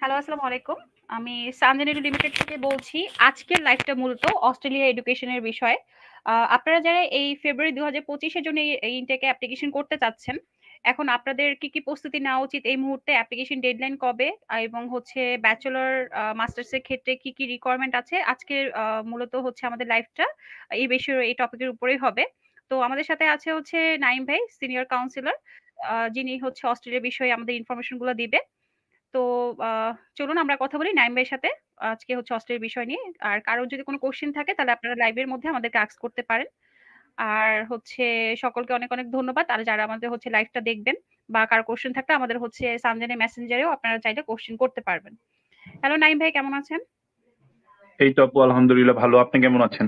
Hello, আসসালামু আলাইকুম। আমি সানজেনিটি লিমিটেড থেকে বলছি। আজকের লাইভটা মূলত অস্ট্রেলিয়া এডুকেশনের বিষয়ে। আপনারা যারা এই ফেব্রুয়ারি ২০২৫ এর জন্য এই ইনটেক অ্যাপ্লিকেশন করতে চাচ্ছেন, এখন আপনাদের কি, কি প্রস্তুতি নেওয়া উচিত এই মুহূর্তে? অ্যাপ্লিকেশন ডেডলাইন কবে? এবং হচ্ছে ব্যাচেলর আ মাস্টার্স এর ক্ষেত্রে কি, কি রিকোয়ারমেন্ট আছে? আজকের মূলত হচ্ছে আমাদের লাইফটা এই বিষয়ে এই টপিকের উপরেই হবে। তো আমাদের সাথে আছে হচ্ছে নাঈম ভাই, সিনিয়র কাউন্সিলর। যিনি হচ্ছে অস্ট্রেলিয়া বিষয়ে আমাদের ইনফরমেশনগুলো দিবে। তো চলুন আমরা কথা বলি নাঈম ভাইয়ের সাথে। আজকে হচ্ছে অস্ট্রেলিয়ার বিষয় নিয়ে। আর কারও যদি কোনো কোয়েশ্চেন থাকে তাহলে আপনারা লাইভের মধ্যে আমাদেরকে আস্ক করতে পারেন। আর হচ্ছে সকলকে অনেক, অনেক ধন্যবাদ। আর যারা আমাদের হচ্ছে লাইভটা দেখবেন বা কারও কোয়েশ্চেন থাকলে আমাদের হচ্ছে সানজেনে মেসেঞ্জারেও আপনারা চাইলে কোয়েশ্চেন করতে পারবেন। হ্যালো নাঈম ভাই কেমন আছেন? এই তো আলহামদুলিল্লাহ ভালো। আপনি কেমন আছেন?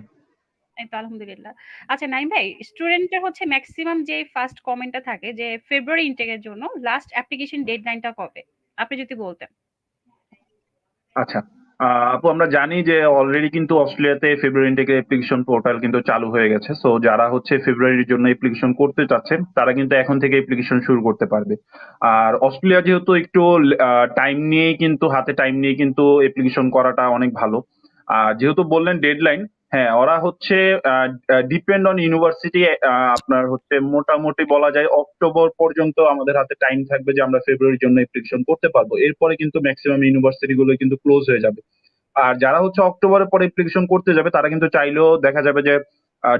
এই তো আলহামদুলিল্লাহ। আচ্ছা নাঈম ভাই, স্টুডেন্টের হচ্ছে মেক্সিমাম যে ফার্স্ট কমেন্টটা থাকে যে ফেব্রুয়ারি ইনটেক এর জন্য লাস্ট অ্যাপ্লিকেশন ডেডলাইনটা কবে? আপনি যদি বলতেন। আচ্ছা। আপু আমরা জানি যে অলরেডি কিন্তু অস্ট্রেলিয়াতে ফেব্রুয়ারি ইনটেক এর অ্যাপ্লিকেশন পোর্টাল কিন্তু চালু হয়ে গেছে। সো যারা হচ্ছে ফেব্রুয়ারির জন্য অ্যাপ্লিকেশন করতে চাচ্ছেন, তারা কিন্তু এখন থেকে অ্যাপ্লিকেশন শুরু করতে পারবে। আর অস্ট্রেলিয়া যেহেতু একটু টাইম নিয়েই কিন্তু হাতে টাইম নিয়ে কিন্তু অ্যাপ্লিকেশন করাটা অনেক ভালো। আর যেহেতু বললেন ডেডলাইন, হ্যাঁ, ওরা হচ্ছে ডিপেন্ড অন ইউনিভার্সিটি আপনার হচ্ছে মোটামুটি বলা যায় অক্টোবর পর্যন্ত আমাদের হাতে টাইম থাকবে যে আমরা ফেব্রুয়ারির জন্য অ্যাপ্লিকেশন করতে পারব। এরপরে কিন্তু ম্যাক্সিমাম ইউনিভার্সিটি গুলো কিন্তু ক্লোজ হয়ে যাবে। আর যারা হচ্ছে অক্টোবরের পরে অ্যাপ্লিকেশন করতে যাবে তারা কিন্তু চাইলেও দেখা যাবে যে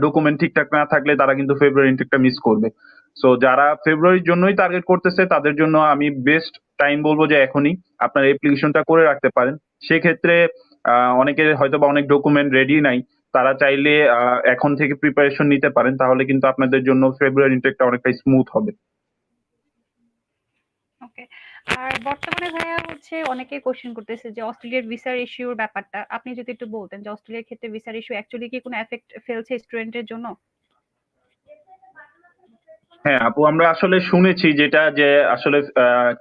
ডকুমেন্ট ঠিকঠাক না থাকলে তারা কিন্তু ফেব্রুয়ারি ইনটেকটা মিস করবে। সো যারা ফেব্রুয়ারির জন্যই টার্গেট করতেছে তাদের জন্য আমি বেস্ট টাইম বলব যে এখনই আপনার অ্যাপ্লিকেশনটা করে রাখতে পারেন। সেক্ষেত্রে অনেকের হয়তোবা অনেক ডকুমেন্ট রেডি নাই। তারা চাইলে এখন থেকে প্রিপারেশন নিতে পারেন। তাহলে কিন্তু আপনাদের জন্য ফেব্রুয়ারি ইনটেকটা অনেকটাই স্মুথ হবে। ওকে। আর বর্তমানে ভাইয়া হচ্ছে অনেকে কোশ্চেন করতেছে যে অস্ট্রেলিয়ার ভিসার ইস্যুর ব্যাপারটা। আপনি যদি একটু বলতেন যে অস্ট্রেলিয়ার ক্ষেত্রে ভিসার ইস্যু অ্যাকচুয়ালি কি কোনো এফেক্ট ফেলছে স্টুডেন্টের জন্য? হ্যাঁ, আপু আমরা আসলে শুনেছি যেটা যে আসলে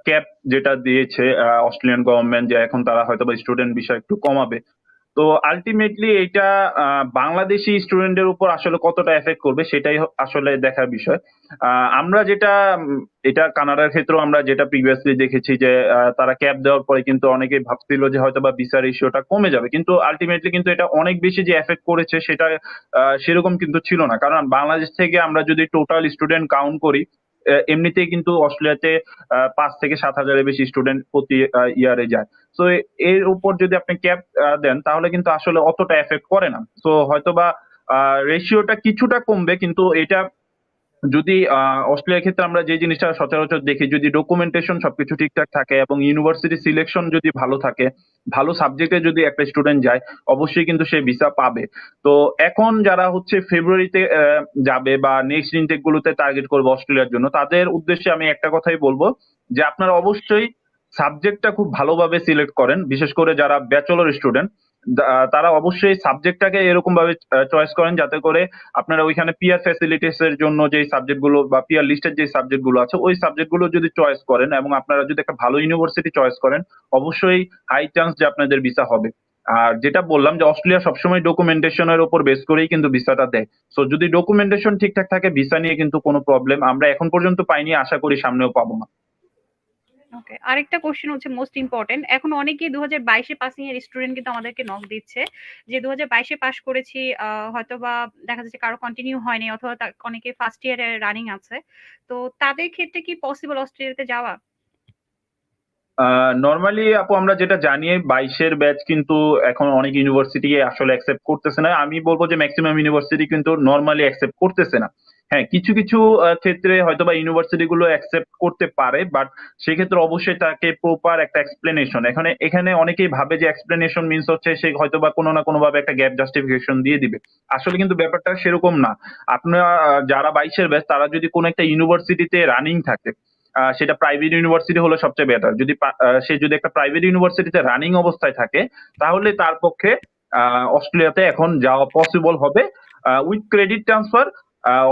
ক্যাপ যেটা দিয়েছে অস্ট্রেলিয়ান গভর্নমেন্ট যে এখন তারা হয়তো বা স্টুডেন্ট বিষয় একটু কমাবে। তো আলটিমেটলি এটা বাংলাদেশী স্টুডেন্টদের উপর আসলে কতটা এফেক্ট করবে সেটাই আসলে দেখার বিষয়। আমরা যেটা এটা কানাডার ক্ষেত্রেও আমরা যেটা প্রিভিয়াসলি দেখেছি যে তারা ক্যাপ দেওয়ার পরে কিন্তু অনেকে ভাবছিল যে হয়তো বা ভিসার ইস্যুটা কমে যাবে। কিন্তু আল্টিমেটলি কিন্তু এটা অনেক বেশি যে এফেক্ট করেছে সেটা সেরকম কিন্তু ছিল না। কারণ বাংলাদেশ থেকে আমরা যদি টোটাল স্টুডেন্ট কাউন্ট করি, এমনিতেই কিন্তু অস্ট্রেলিয়াতে ৫ থেকে সাত হাজারের বেশি স্টুডেন্ট প্রতি ইয়ারে যায়। সো এর উপর যদি আপনি ক্যাপ দেন তাহলে কিন্তু আসলে অতটা এফেক্ট করে না। সো হয়তোবা রেশিওটা কিছুটা কমবে কিন্তু এটা যদি অস্ট্রেলিয়ার ক্ষেত্রে আমরা যে জিনিসটা সচরাচর দেখি যদি ডকুমেন্টেশন সবকিছু ঠিকঠাক থাকে এবং ইউনিভার্সিটি সিলেকশন যদি ভালো থাকে, ভালো সাবজেক্টে যদি একটা স্টুডেন্ট যায়, অবশ্যই কিন্তু সে ভিসা পাবে। তো এখন যারা হচ্ছে ফেব্রুয়ারিতে যাবে বা নেক্সট ইনটেক গুলোতে টার্গেট করবে অস্ট্রেলিয়ার জন্য, তাদের উদ্দেশ্যে আমি একটা কথাই বলব যে আপনারা অবশ্যই সাবজেক্টটা খুব ভালোভাবে সিলেক্ট করেন। বিশেষ করে যারা ব্যাচেলর স্টুডেন্ট তারা অবশ্যই সাবজেক্টটাকে এরকম ভাবে চয়েস করেন যাতে করে আপনারা ওইখানে পিআর ফ্যাসিলিটিস এর জন্য যেই সাবজেক্টগুলো বা পিআর লিস্টের যে সাবজেক্টগুলো আছে ওই সাবজেক্টগুলো যদি চয়েস করেন এবং আপনারা যদি একটা ভালো ইউনিভার্সিটি চয়েস করেন, অবশ্যই হাই চান্স যে আপনাদের ভিসা হবে। আর যেটা বললাম যে অস্ট্রেলিয়া সবসময় ডকুমেন্টেশন এর উপর বেস করেই কিন্তু ভিসাটা দেয়। সো যদি ডকুমেন্টেশন ঠিকঠাক থাকে ভিসা নিয়ে কিন্তু কোনো প্রবলেম আমরা এখন পর্যন্ত পাইনি, আশা করি সামনেও পাবো না। ওকে। আরেকটা কোয়েশ্চেন হচ্ছে মোস্ট ইম্পোর্টেন্ট। এখন অনেকেই ২০২২ এ পাসিং এর স্টুডেন্ট কিন্তু আমাদেরকে নক দিচ্ছে। যে ২০২২ এ পাস করেছি আ হয়তোবা দেখা যাচ্ছে কারও কন্টিনিউ হয়নি অথবা অনেকে ফার্স্ট ইয়ারে রানিং আছে। তো তাদের ক্ষেত্রে কি পসিবল অস্ট্রেলিয়াতে যাওয়া? নরমালি আপু আমরা যেটা জানি, বাইশের ব্যাচ কিন্তু এখন অনেক ইউনিভার্সিটি আসলে অ্যাকসেপ্ট করতেছে না। আমি বলব যে ম্যাক্সিমাম ইউনিভার্সিটি কিন্তু নর্মালি অ্যাকসেপ্ট করতেছে না। হ্যাঁ, কিছু, কিছু ক্ষেত্রে হয়তোবা ইউনিভার্সিটি গুলো অ্যাকসেপ্ট করতে পারে। বাট সেক্ষেত্রে অবশ্যই তাকে প্রপার একটা এক্সপ্লেনেশন এখানে এখানে অনেকেই ভাবে যে এক্সপ্লেনেশন মিনস হচ্ছে সে হয়তোবা কোনো না কোনোভাবে একটা গ্যাপ জাস্টিফিকেশন দিয়ে দিবে। আসলে কিন্তু ব্যাপারটা সেরকম না। আপনারা যারা ২২ এর ব্যাচ তারা যদি কোনো একটা ইউনিভার্সিটিতে রানিং থাকে, সেটা প্রাইভেট ইউনিভার্সিটি হলো সবচেয়ে বেটার। যদি সে যদি একটা প্রাইভেট ইউনিভার্সিটিতে রানিং অবস্থায় থাকে, তাহলে তার পক্ষে অস্ট্রেলিয়াতে এখন যাওয়া পসিবল হবে উইথ ক্রেডিট ট্রান্সফার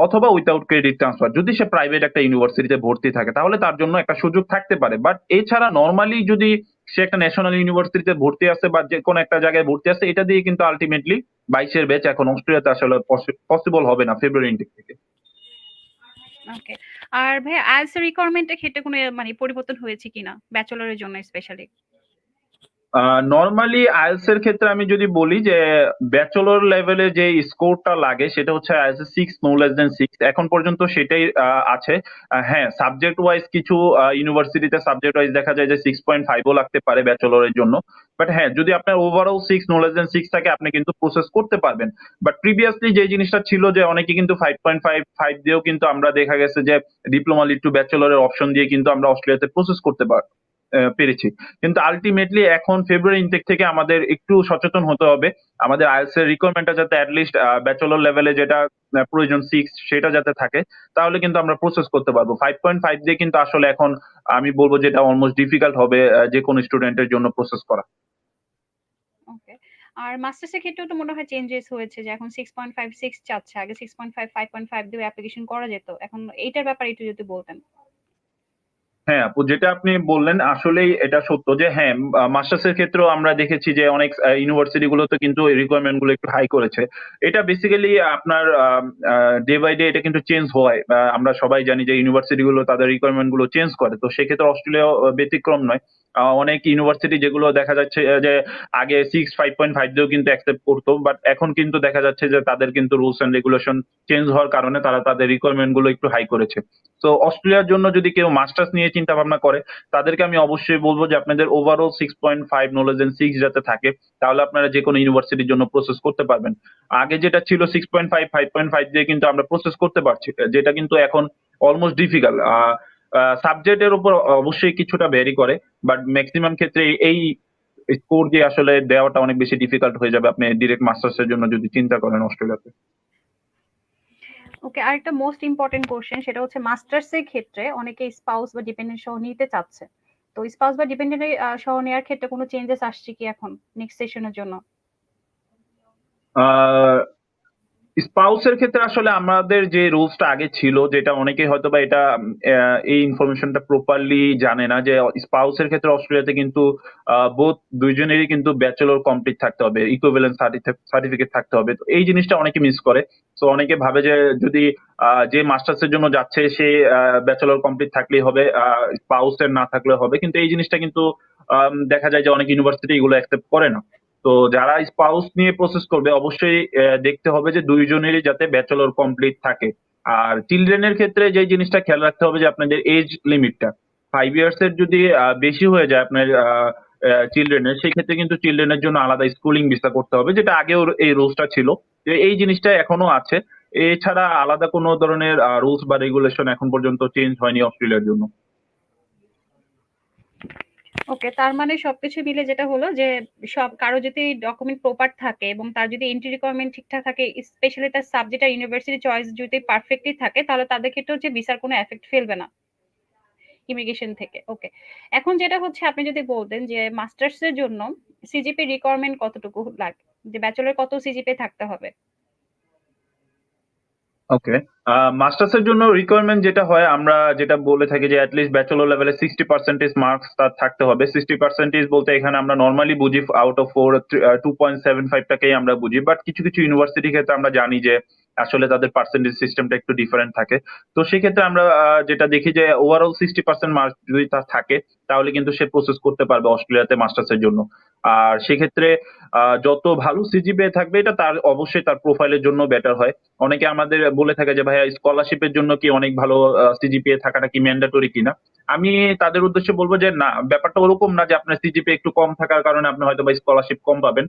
অথবা উইথআউট ক্রেডিট ট্রান্সফার। যদি সে প্রাইভেট একটা ইউনিভার্সিটিতে ভর্তি থাকে, তাহলে তার জন্য একটা সুযোগ থাকতে পারে। বাট এছাড়া নরমালি যদি সে একটা ন্যাশনাল ইউনিভার্সিটিতে ভর্তি আছে বা যে কোনো একটা জায়গায় ভর্তি আছে, এটা দিয়ে কিন্তু আল্টিমেটলি ২২ এর ব্যাচ এখন অস্ট্রেলিয়াতে আসলে পসিবল হবে না ফেব্রুয়ারি ইনটেক থেকে। ওকে। আর ভাইয়া IELTS এর রিকোয়ারমেন্ট এর ক্ষেত্রে কোনো মানে পরিবর্তন হয়েছে কিনা? ব্যাচেলর এর জন্য স্পেশালি? নরমালি IELTS এর ক্ষেত্রে আমি যদি বলি যে ব্যাচেলর লেভেলে যে স্কোরটা লাগে সেটা হচ্ছে এ 6 নো লেস দ্যান 6 এখন পর্যন্ত সেটাই আছে। হ্যাঁ, সাবজেক্ট ওয়াইজ কিছু ইউনিভার্সিটিতে সাবজেক্ট ওয়াইজ দেখা যায় যে 6.5 ও লাগতে পারে ব্যাচেলরের জন্য। বাট হ্যাঁ, যদি আপনার overall six no less than 6 থাকে আপনি কিন্তু প্রসেস করতে পারবেন। বাট প্রিভিয়াসলি যে জিনিসটা ছিল যে অনেকে কিন্তু 5.5 5 দিয়েও কিন্তু আমরা দেখা গেছে যে ডিপ্লোমা লিড টু ব্যাচেলর এর অপশন দিয়ে কিন্তু আমরা অস্ট্রেলিয়াতে প্রসেস করতে পার অ্যা পেরেছি। কিন্তু আল্টিমেটলি এখন ফেব্রুয়ারি ইনটেক থেকে আমাদের একটু সচেতন হতে হবে। আমাদের IELTS এর রিকোয়ারমেন্টটা যাতে এট লিস্ট আ ব্যাচেলর লেভেলে যেটা প্রয়োজন 6 সেটা যাতে থাকে। তাহলে কিন্তু আমরা প্রসেস করতে পারব। 5.5 দিয়ে কিন্তু আসলে এখন আমি বলব যেটা অলমোস্ট ডিফিকাল্ট হবে আ যেকোনো স্টুডেন্টের জন্য প্রসেস করা। ওকে। আর মাস্টার্স এর ক্ষেত্রেও তো মনে হয় চেঞ্জেস হয়েছে, যে এখন 6.5 6 চাচ্ছে। আগে 6.5 5.5 দিয়ে অ্যাপ্লিকেশন করা যেত। এখন এইটার ব্যাপারে একটু যদি বলতেন। হ্যাঁ, আপু যেটা আপনি বললেন আসলেই এটা সত্য যে হ্যাঁ, আ মাস্টার্স এর ক্ষেত্রেও আমরা দেখেছি যে অনেক ইউনিভার্সিটি গুলোতে কিন্তু রিকোয়ারমেন্টগুলো একটু হাই করেছে। এটা বেসিক্যালি আপনার ডে বাই ডে এটা কিন্তু চেঞ্জ হয়। আমরা সবাই জানি যে ইউনিভার্সিটি গুলো তাদের রিকোয়ারমেন্টগুলো চেঞ্জ করে। তো সেক্ষেত্রে অস্ট্রেলিয়া ব্যতিক্রম নয়। অনেক ইউনিভার্সিটি যেগুলো দেখা যাচ্ছে যে আগে 6 5.5 দিয়েও কিন্তু অ্যাকসেপ্ট করতো বাট এখন কিন্তু দেখা যাচ্ছে যে তাদের কিন্তু রুলস অ্যান্ড রেগুলেশন চেঞ্জ হওয়ার কারণে তারা তাদের রিকোয়ারমেন্টগুলো একটু হাই করেছে। তো অস্ট্রেলিয়ার জন্য যদি কেউ মাস্টার্স নিয়ে চিন্তা ভাবনা করে, তাদেরকে আমি অবশ্যই বলব যে আপনাদের ওভারঅল 6.5 নো লেস দ্যান 6 যাতে থাকে, তাহলে আপনারা যেকোনো ইউনিভার্সিটির জন্য প্রসেস করতে পারবেন। আগে যেটা ছিল 6.5 5.5 দিয়ে কিন্তু আমরা প্রসেস করতে পারছি। যেটা কিন্তু এখন almost difficult. Uh uh subject এর উপর অবশ্যই কিছুটা ভ্যারি করে। বাট ম্যাক্সিমাম ক্ষেত্রে এই স্কোর দিয়ে আসলে দেওয়াটা অনেক বেশি ডিফিকাল্ট হয়ে যাবে আপনি ডিরেক্ট মাস্টার্স এর জন্য যদি চিন্তা করেন অস্ট্রেলিয়াতে। ওকে, আরেকটা মোস্ট ইম্পোর্টেন্ট কোশ্চেন সেটা হচ্ছে মাস্টার্স এর ক্ষেত্রে অনেকে স্পাউস বা ডিপেন্ডেন্ট সহ নিতে চাচ্ছে। তো স্পাউস বা ডিপেন্ডেন্ট সহ নেওয়ার ক্ষেত্রে কোনো চেঞ্জেস আসছে কি এখন নেক্সট সেশনের জন্য? আ স্পাউস এর ক্ষেত্রে আসলে আমাদের যে রুলসটা আগে ছিল যেটা অনেকেই হয়তোবা এটা অ্যা এই ইনফরমেশনটা প্রপারলি জানে না যে স্পাউস এর ক্ষেত্রে অস্ট্রেলিয়াতে কিন্তু বোথ ২ কিন্তু ব্যাচেলর কমপ্লিট থাকতে হবে। ইকুইভ্যালেন্ট সার্টিফিকেট থাকতে হবে। তো এই জিনিসটা অনেকে মিস করে। তো অনেকে ভাবে যে যদি যে মাস্টার্স এর জন্য যাচ্ছে সে ব্যাচেলর কমপ্লিট থাকলেই হবে, আ স্পাউস এর না থাকলে হবে। কিন্তু এই জিনিসটা কিন্তু দেখা যায় যে অনেক ইউনিভার্সিটি এগুলো অ্যাকসেপ্ট করে না। তো যারা স্পাউস নিয়ে প্রসেস করবে, অবশ্যই দেখতে হবে যে ২ জনেরই যাতে ব্যাচেলর কমপ্লিট থাকে। আর চিলড্রেন এর ক্ষেত্রে যে জিনিসটা খেয়াল রাখতে হবে যে আপনাদের এজ লিমিটটা। 5 ইয়ার্স এর যদি বেশি হয়ে যায় আপনার, আ অ্যা চিলড্রেন এর সেক্ষেত্রে কিন্তু চিলড্রেনের জন্য আলাদা স্কুলিং ভিসা করতে হবে, যেটা আগেও এই রুলসটা ছিল। এই জিনিসটা এখনও আছে। এছাড়া আলাদা কোনো ধরনের রুলস বা রেগুলেশন এখন পর্যন্ত চেঞ্জ হয়নি অস্ট্রেলিয়ার জন্য। ওকে, তার মানে সবকিছু মিলে যেটা হলো যে সব কারও যদি ডকুমেন্ট প্রপার থাকে এবং তার যদি এন্ট্রি রিকোয়ারমেন্ট ঠিকঠাক থাকে স্পেশালি তার সাবজেক্ট আর ইউনিভার্সিটি চয়েস যদি পারফেক্টলি থাকে তাহলে তাদের ক্ষেত্রে হচ্ছে ভিসার কোনো এফেক্ট ফেলবে না। ইমিগ্রেশন থেকে। ওকে। এখন যেটা হচ্ছে আপনি যদি বলতেন যে মাস্টার্স এর জন্য সিজিপি রিকোয়ারমেন্ট কতটুকু লাগে? যে ব্যাচেলর কত সিজিপি থাকতে হবে? ওকে। মাস্টার্স এর জন্য রিকোয়ারমেন্ট যেটা হয় আমরা যেটা বলে থাকি যে এট লিস্ট ব্যাচেলর লেভেলে 60% মার্কস তার থাকতে হবে। 60% বলতে এখানে আমরা নরমালি বুঝি আউট অফ 4 আ 2.75 টাকেই আমরা বুঝি। বাট কিছু, কিছু ইউনিভার্সিটির ক্ষেত্রে আমরা জানি যে আসলে তাদের পার্সেন্টেজ সিস্টেমটা একটু ডিফারেন্ট থাকে। তো সেক্ষেত্রে আমরা যেটা দেখি যে ওভারঅল 60% মার্ক যদি তার থাকে তাহলে কিন্তু সে প্রসেস করতে পারবে অস্ট্রেলিয়াতে মাস্টার্স এর জন্য। আর সেক্ষেত্রে যত ভালো সিজিপিএ থাকবে এটা তার অবশ্যই তার প্রোফাইলের জন্য বেটার হয়। অনেকে আমাদের বলে থাকে যে ভাইয়া স্কলারশিপ এর জন্য কি অনেক ভালো সিজিপিএ থাকাটা কি ম্যান্ডেটরি কিনা? আমি তাদের উদ্দেশ্যে বলব যে না, ব্যাপারটা ওরকম না যে আপনার সিজিপিএ একটু কম থাকার কারণে আপনি হয়তো বা স্কলারশিপ কম পাবেন।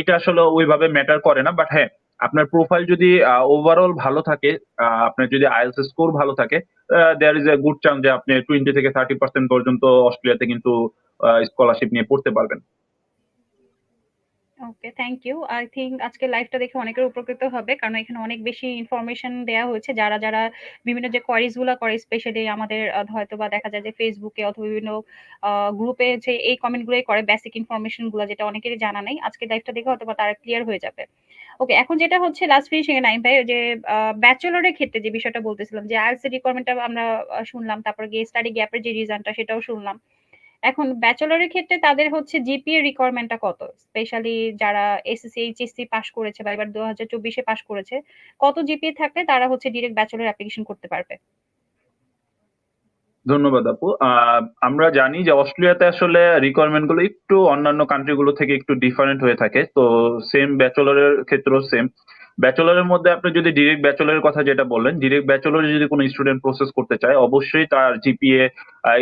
এটা আসলে ওইভাবে ম্যাটার করে না। বাট হ্যাঁ, আপনার প্রোফাইল যদি ওভারঅল ভালো থাকে, আপনার যদি এর স্কোর ভালো থাকে, there is a good chance যে আপনি 20 থেকে 30% পর্যন্ত অস্ট্রেলিয়াতে কিন্তু স্কলারশিপ নিয়ে পড়তে পারবেন। Okay, thank you. I think আজকের লাইভটা দেখে অনেকের উপকৃত হবে। কারণ এখানে অনেক বেশি ইনফরমেশন দেওয়া হয়েছে। যারা, যারা বিভিন্ন যে কোয়েরিজগুলা করে স্পেশালি আমাদের হয়তো বা দেখা যায় যে এ অথবা বিভিন্ন গ্রুপে যে এই কমেন্ট গুলাই করে বেসিক ইনফরমেশনগুলা যেটা অনেকেরই জানা নাই। আজকের লাইভটা দেখে হয়তো বা তারা ক্লিয়ার হয়ে যাবে। ওকে, এখন যেটা হচ্ছে লাস্ট ফিনিশিং এ নাইম ভাই যে ব্যাচেলরের ক্ষেত্রে যে বিষয়টা বলতেছিলাম যে আইএলস রিকোয়ারমেন্টটা আমরা শুনলাম। তারপর গে স্টাডি গ্যাপের যে রিজনটা সেটাও শুনলাম। এখন ব্যাচেলরের ক্ষেত্রে তাদের হচ্ছে জিপিএ রিকোয়ারমেন্টটা কত? স্পেশালি যারা এসএসসি, এইচএসসি পাস করেছে বা এবার ২০২৪ চব্বিশে পাস করেছে, কত জিপিএ থাকলে তারা হচ্ছে ডিরেক্ট ব্যাচেলর অ্যাপ্লিকেশন করতে পারবে? ধন্যবাদ আপু। আমরা জানি যে অস্ট্রেলিয়াতে আসলে রিকোয়ারমেন্টগুলো একটু অন্যান্য কান্ট্রি গুলো থেকে একটু ডিফারেন্ট হয়ে থাকে। তো সেম ব্যাচেলরের ক্ষেত্রেও সেম। ব্যাচেলরের মধ্যে আপনি যদি ডিরেক্ট ব্যাচেলরের কথা যেটা বললেন, ডিরেক্ট ব্যাচেলরে যদি কোনো স্টুডেন্ট প্রসেস করতে চায়, অবশ্যই তার জিপিএ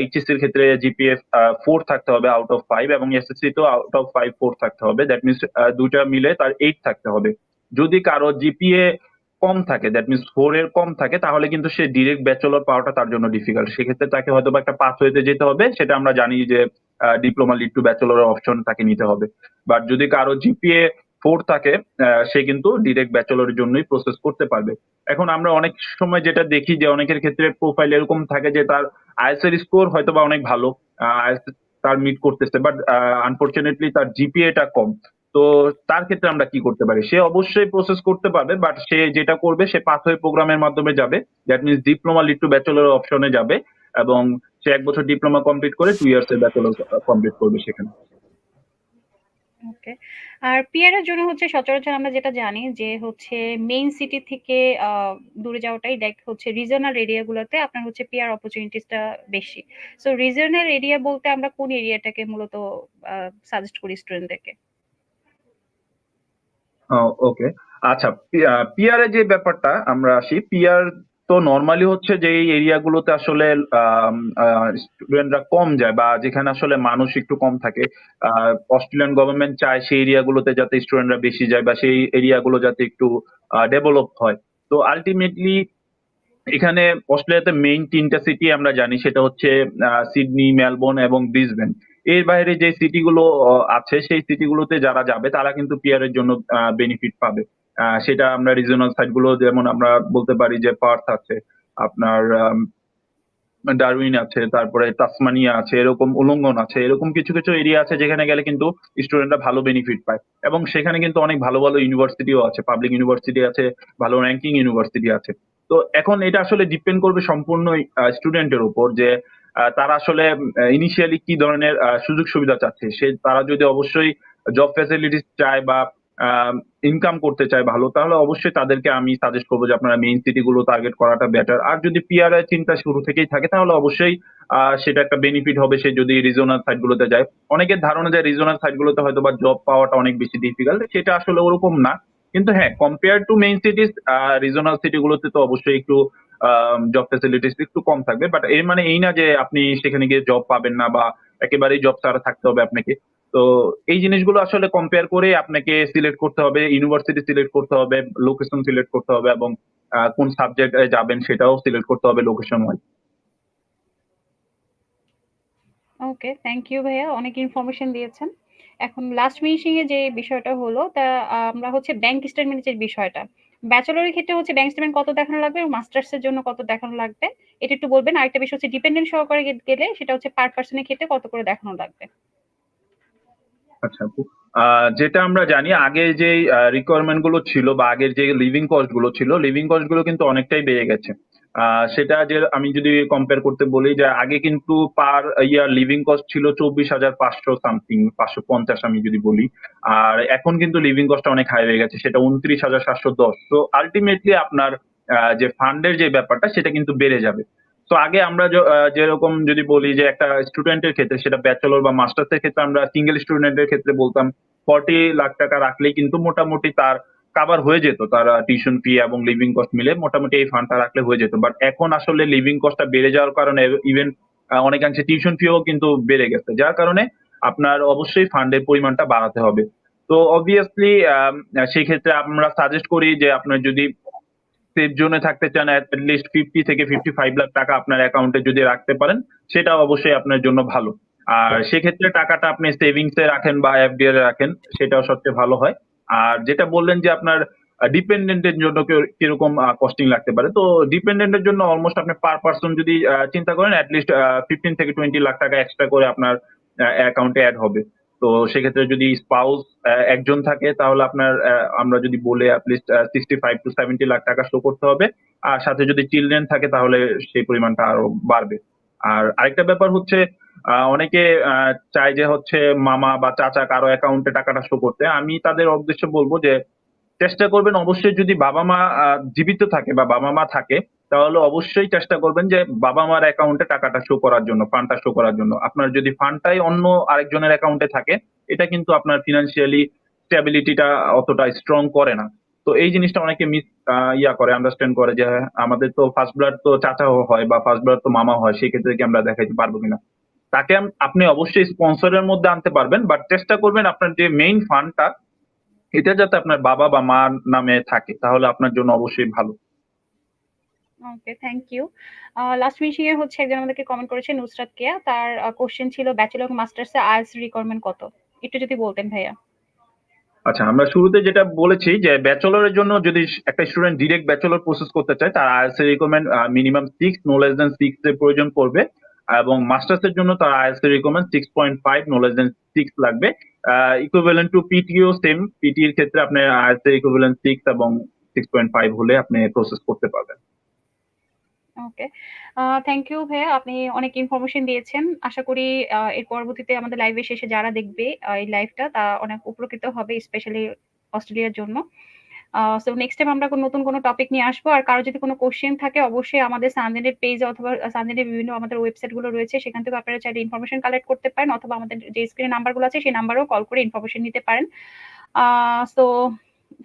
এইচএসসি এর ক্ষেত্রে জিপিএ ফোর থাকতে হবে আউট অফ ফাইভ এবং এসএসসি তেও আউট অফ 5 4 থাকতে হবে। দ্যাট মিনস আ ২ টা মিলে তার এইট থাকতে হবে। যদি কারও জিপিএ কম থাকে দ্যাট মিনস ফোর এর কম থাকে, তাহলে কিন্তু সে ডিরেক্ট ব্যাচেলর পাওয়াটা তার জন্য ডিফিকাল্ট। সেক্ষেত্রে তাকে হয়তোবা একটা পাথওয়েতে যেতে হবে। সেটা আমরা জানি যে diploma lead to bachelor option তাকে নিতে হবে। বাট যদি কারও জিপিএ ফোর থাকে সে কিন্তু ডিরেক্ট ব্যাচেলরের জন্যই প্রসেস করতে পারবে। এখন আমরা অনেক সময় যেটা দেখি যে, অনেকের ক্ষেত্রে প্রোফাইল এরকম থাকে যে, তার আইএলটিএস এর স্কোর হয়তোবা অনেক ভালো। তার মিট করতেছে বাট আনফরচুনেটলি তার জিপিএ টা কম। তো তার ক্ষেত্রে আমরা কি করতে পারি? সে অবশ্যই প্রসেস করতে পারবে বাট সে যেটা করবে, সে পাথওয়ে প্রোগ্রামের মাধ্যমে যাবে। That means diploma lead to bachelor অপশনে যাবে এবং সে এক বছর ডিপ্লোমা কমপ্লিট করে 2 ইয়ার্স এর ব্যাচেলর কমপ্লিট করবে সেখানে। আর পিআর এর জন্য হচ্ছে সচরাচর আমরা যেটা জানি যে হচ্ছে মেইন সিটি থেকে দূরে যাওয়াটাই দেখ হচ্ছে রিজনাল এরিয়া গুলোতে আপনার হচ্ছে পিয়ার অপরচুনিটিসটা বেশি। সো রিজিওনাল এরিয়া বলতে আমরা কোন এরিয়াটাকে মূলত সাজেস্ট করি স্টুডেন্টদেরকে? ওকে। আচ্ছা পিয়া পিআর এর যে ব্যাপারটা আমরা আসি, পিআর তো নর্মালি হচ্ছে যে এই এরিয়া গুলোতে আসলে স্টুডেন্টরা কম যায় বা যেখানে আসলে মানুষ একটু কম থাকে। অস্ট্রেলিয়ান গভর্নমেন্ট চায় সেই এরিয়া গুলোতে যাতে স্টুডেন্টরা বেশি যায় বা সেই এরিয়াগুলো যাতে একটু ডেভেলপ হয়। তো আল্টিমেটলি এখানে অস্ট্রেলিয়াতে মেইন ৩ টা সিটি আমরা জানি সেটা হচ্ছে সিডনি, মেলবোর্ন এবং ব্রিসবেন। এর বাইরে যে সিটি গুলো অ আছে সেই সিটি গুলোতে যারা যাবে তারা কিন্তু পিআর এর জন্য বেনিফিট পাবে। সেটা আমরা রিজিওনাল সাইটগুলো যেমন আমরা বলতে পারি যে পার্থ আছে, আপনার ডারউইন আছে, তারপরে তাসমানিয়া আছে, এরকম উলঙ্গন আছে। এরকম কিছু, কিছু এরিয়া আছে যেখানে গেলে কিন্তু স্টুডেন্টরা ভালো বেনিফিট পায়। এবং সেখানে কিন্তু অনেক ভালো, ভালো ইউনিভার্সিটিও আছে। পাবলিক ইউনিভার্সিটি আছে, ভালো র্যাঙ্কিং ইউনিভার্সিটি আছে। তো এখন এটা আসলে ডিপেন্ড করবে সম্পূর্ণই আ স্টুডেন্টের উপর যে তারা আসলে ইনিশিয়ালি কি ধরনের সুযোগ সুবিধা চাচ্ছে। সে তারা যদি অবশ্যই জব ফ্যাসিলিটিস চায় বা ইনকাম করতে চায় ভালো তাহলে অবশ্যই তাদেরকে আমি সাজেস্ট করব যে আপনারা মেইন সিটি গুলো টার্গেট করাটা বেটার। আর যদি পিআর এর চিন্তা শুরু থেকেই থাকে তাহলে অবশ্যই সেটা একটা বেনিফিট হবে সে যদি রিজিওনাল সাইট গুলোতে যায়। অনেকের ধারণা যে রিজিওনাল সাইট গুলোতে হয়তো বা জব পাওয়াটা অনেক বেশি ডিফিকাল্ট। সেটা আসলে ওরকম না। কিন্তু হ্যাঁ, compare to main cities uh regional city গুলোতে তো অবশ্যই একটু জব ফেসিলিটিস একটু কম থাকবে। বাট এর মানে এই না যে আপনি সেখানে গিয়ে জব পাবেন না বা একেবারেই জব ছাড়া থাকতে হবে আপনাকে। তো এই জিনিসগুলো আসলে কম্পেয়ার করে আপনাকে সিলেক্ট করতে হবে, ইউনিভার্সিটি সিলেক্ট করতে হবে, লোকেশন সিলেক্ট করতে হবে এবং কোন সাবজেক্ট যাবেন সেটাও সিলেক্ট করতে হবে location wise. Okay, thank you ভাইয়া। অনেক ইনফরমেশন দিয়েছেন। এখন লাস্ট ফিনিশিং এ যে বিষয়টা হলো তা আমরা হচ্ছে ব্যাংক স্টেটমেন্ট এর বিষয়টা। ব্যাচেলরের ক্ষেত্রে হচ্ছে ব্যাংক স্টেটমেন্ট কত দেখানো লাগবে এবং মাস্টার্স এর জন্য কত দেখানো লাগবে? এটা একটু বলবেন। আরেকটা বিষয় হচ্ছে ডিপেন্ডেন্ট সহকারে গেলে সেটা হচ্ছে পার পারসন এর ক্ষেত্রে কত করে দেখানো লাগবে? আচ্ছা। যেটা আমরা জানি আগে যে রিকোয়ারমেন্টগুলো ছিল বা আগের যে লিভিং কস্টগুলো ছিল, লিভিং কস্টগুলো কিন্তু অনেকটাই বেড়ে গেছে। সেটা যে আমি যদি কম্পেয়ার করতে বলি যে আগে কিন্তু পার ইয়ার লিভিং কস্ট ছিল ২৪,৫০০ সামথিং ৫৫০ আমি যদি বলি। আর এখন কিন্তু লিভিং কস্টটা অনেক হাই হয়ে গেছে। সেটা ২৯,৭১০ তো আল্টিমেটলি আপনার যে ফান্ড এর যে ব্যাপারটা সেটা কিন্তু বেড়ে যাবে। তো আগে আমরা যেরকম যদি বলি যে একটা স্টুডেন্টের ক্ষেত্রে সেটা ব্যাচেলর বা মাস্টার্স এর ক্ষেত্রে আমরা সিঙ্গেল স্টুডেন্ট এর ক্ষেত্রে বলতাম ৪০ লাখ টাকা রাখলেই কিন্তু মোটামুটি তার কাভার হয়ে যেত। তার টিউশন ফি এবং লিভিং কস্ট মিলে মোটামুটি এই ফান্ডটা রাখলে হয়ে যেত। বাট এখন আসলে লিভিং কস্টটা বেড়ে যাওয়ার কারণে ইভেন অনেকাংশে টিউশন ফিও কিন্তু বেড়ে গেছে। যার কারণে আপনার অবশ্যই ফান্ডের পরিমাণটা বাড়াতে হবে। তো অবভিয়াসলি সেই ক্ষেত্রে আমরা সাজেস্ট করি যে আপনার যদি সেফ জোনে থাকতে চান লিস্ট ৫০ থেকে ৫৫ লাখ টাকা আপনার অ্যাকাউন্টে যদি রাখতে পারেন, সেটা অবশ্যই আপনার জন্য ভালো। আর সেক্ষেত্রে টাকাটা আপনি সেভিংস রাখেন বা এফডিআর এ রাখেন, সেটাও সবচেয়ে ভালো হয়। আর যেটা বললেন যে আপনার আ ডিপেন্ডেন্ট এর জন্য কীরকম কস্টিং লাগতে পারে। তো ডিপেন্ডেন্ট এর জন্য অলমোস্ট আপনি পার পার্সন যদি চিন্তা করেন এট লিস্ট আ ১৫ থেকে ২০ লাখ টাকা এক্সট্রা করে আপনার অ্যাকাউন্টে অ্যাড হবে। তো সেক্ষেত্রে যদি স্পাউস একজন থাকে, তাহলে আপনার আমরা যদি বলে at least uh 65 to 70 lakh টাকা শো করতে হবে। আর সাথে যদি চিলড্রেন থাকে, তাহলে সেই পরিমাণটা আরও বাড়বে। আর আরেকটা ব্যাপার হচ্ছে অনেকে চায় যে হচ্ছে মামা বা চাচা কারও অ্যাকাউন্টে টাকাটা শো করতে। আমি তাদের উদ্দেশ্যে বলব যে চেষ্টা করবেন অবশ্যই যদি বাবা মা জীবিত থাকে বা বাবা মা থাকে তাহলে অবশ্যই চেষ্টা করবেন যে বাবা মার অ্যাকাউন্টে টাকাটা শো করার জন্য ফান্ডটা শো করার জন্য। আপনার যদি ফান্ডটাই অন্য আরেকজনের অ্যাকাউন্টে থাকে এটা কিন্তু আপনার ফিনান্সিয়ালি স্টেবিলিটিটা অতটা স্ট্রং করে না। তো এই জিনিসটা অনেকে মিস ইয়া করে আন্ডারস্ট্যান্ড করে যে হ্যাঁ, আমাদের তো ফার্স্ট ব্লাড তো চাচাও হয় বা ফার্স্ট ব্লাড তো মামা হয় সেই ক্ষেত্রে কি আমরা দেখাইতে পারব কিনা? তাকে আপনি অবশ্যই স্পন্সরের মধ্যে আনতে পারবেন বাট চেষ্টা করবেন আপনার যে মেইন ফান্ডটা এটা যাতে আপনার বাবা বা মার নামে থাকে তাহলে আপনার জন্য অবশ্যই ভালো। Okay thank you last missing এ হচ্ছে একজন আমাদেরকে কমেন্ট করেছে নুসরাত কেয়া। তার কোশ্চেন ছিল ব্যাচেলর মাস্টার্স এ আইএলটিএস রিকোয়ারমেন্ট কত? একটু যদি বলতেন ভাইয়া। আচ্ছা আমরা শুরুতে যেটা বলেছি যে ব্যাচেলরের জন্য যদি একটা স্টুডেন্ট ডিরেক্ট ব্যাচেলর প্রসেস করতে চায় তার আইএলস এর recommend minimum six no less than six এর প্রয়োজন পড়বে। এবং মাস্টার্স এর জন্য তার আইএলস এর recommend six point five no less than six লাগবে equivalent to PTE same PTE এর ক্ষেত্রে আপনি আইএলস এর ইকুইভ্যালেন্ট সিক্স এবং সিক্স পয়েন্ট ফাইভ হলে আপনি প্রসেস করতে পারবেন। ওকে থ্যাংক ইউ ভাইয়া। আপনি অনেক ইনফরমেশন দিয়েছেন। আশা করি এর পরবর্তীতে আমাদের লাইভে শেষে যারা দেখবে এই লাইভটা তা অনেক উপকৃত হবে স্পেশালি অস্ট্রেলিয়ার জন্য। সো নেক্সট টাইম আমরা কোনো নতুন কোনো টপিক নিয়ে আসব। আর কারও যদি কোনো কোশ্চেন থাকে অবশ্যই আমাদের সানজেনের পেজ অথবা সানজেনের বিভিন্ন আমাদের ওয়েবসাইটগুলো রয়েছে সেখান থেকে আপনারা চাইলে ইনফরমেশন কালেক্ট করতে পারেন অথবা আমাদের যে স্ক্রিনে নাম্বারগুলো আছে সেই নাম্বারেও কল করে ইনফরমেশন নিতে পারেন। সো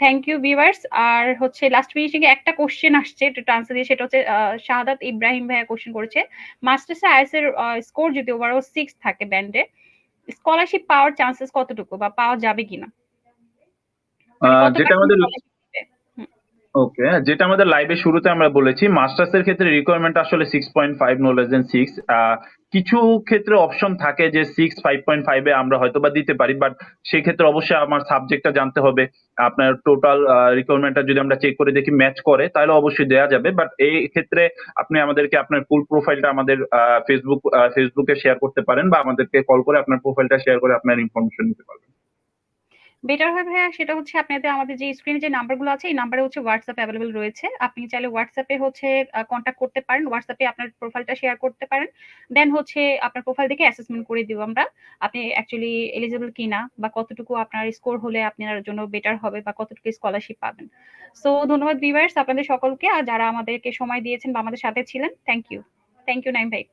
থ্যাংক ইউ ভিউয়ার্স আর হচ্ছে লাস্ট ফিনিশিং একটা কোশ্চেন আসছে একটু ট্রান্সফার দিয়ে সেটা হচ্ছে শাহাদাত ইব্রাহিম ভাইয়া কোশ্চেন করেছে। মাস্টার্সে আইএস এর স্কোর যদি ওভারঅল সিক্স থাকে ব্যান্ডে স্কলারশিপ পাওয়ার চান্সেস কতটুকু বা পাওয়া যাবে কিনা? যেটা আমাদের? ওকে যেটা আমাদের লাইভে শুরুতে আমরা বলেছি মাস্টার্স এর ক্ষেত্রে রিকোয়ারমেন্ট আসলে six point five no less than six কিছু ক্ষেত্রে অপশন থাকে যে সিক্স ফাইভ পয়েন্ট আমরা হয়তো বা দিতে পারি বাট সেই ক্ষেত্রে অবশ্যই আমার সাবজেক্টটা জানতে হবে। আপনার টোটাল রিকোয়ারমেন্টটা যদি আমরা চেক করে দেখি ম্যাচ করে, তাহলে অবশ্যই দেওয়া যাবে। বাট এই ক্ষেত্রে আপনি আমাদেরকে আপনার ফুল প্রোফাইলটা আমাদের ফেসবুক ফেসবুকে শেয়ার করতে পারেন বা আমাদেরকে কল করে আপনার প্রোফাইলটা শেয়ার করে আপনার ইনফরমেশন নিতে পারবেন। বেটার হয় ভাইয়া, সেটা হচ্ছে আপনাদের, আমাদের যে স্ক্রিনে যে নাম্বারগুলো আছে, এই নাম্বারে হচ্ছে হোয়াটসঅ্যাপ অ্যাভেলেবল রয়েছে। আপনি চাইলে হোয়াটসঅ্যাপে হচ্ছে কন্ট্যাক্ট করতে পারেন। হোয়াটসঅ্যাপে আপনার প্রোফাইলটা শেয়ার করতে পারেন। দেন হচ্ছে আপনার প্রোফাইল দেখে অ্যাসেসমেন্ট করে দিব আমরা, আপনি অ্যাকচুয়ালি এলিজিবল কিনা বা কতটুকু আপনার স্কোর হলে আপনার জন্য বেটার হবে বা কতটুকু স্কলারশিপ পাবেন। সো ধন্যবাদ ভিউয়ার্স আপনাদের সকলকে। আর যারা আমাদেরকে সময় দিয়েছেন বা আমাদের সাথে ছিলেন thank you thank you Naim ভাই।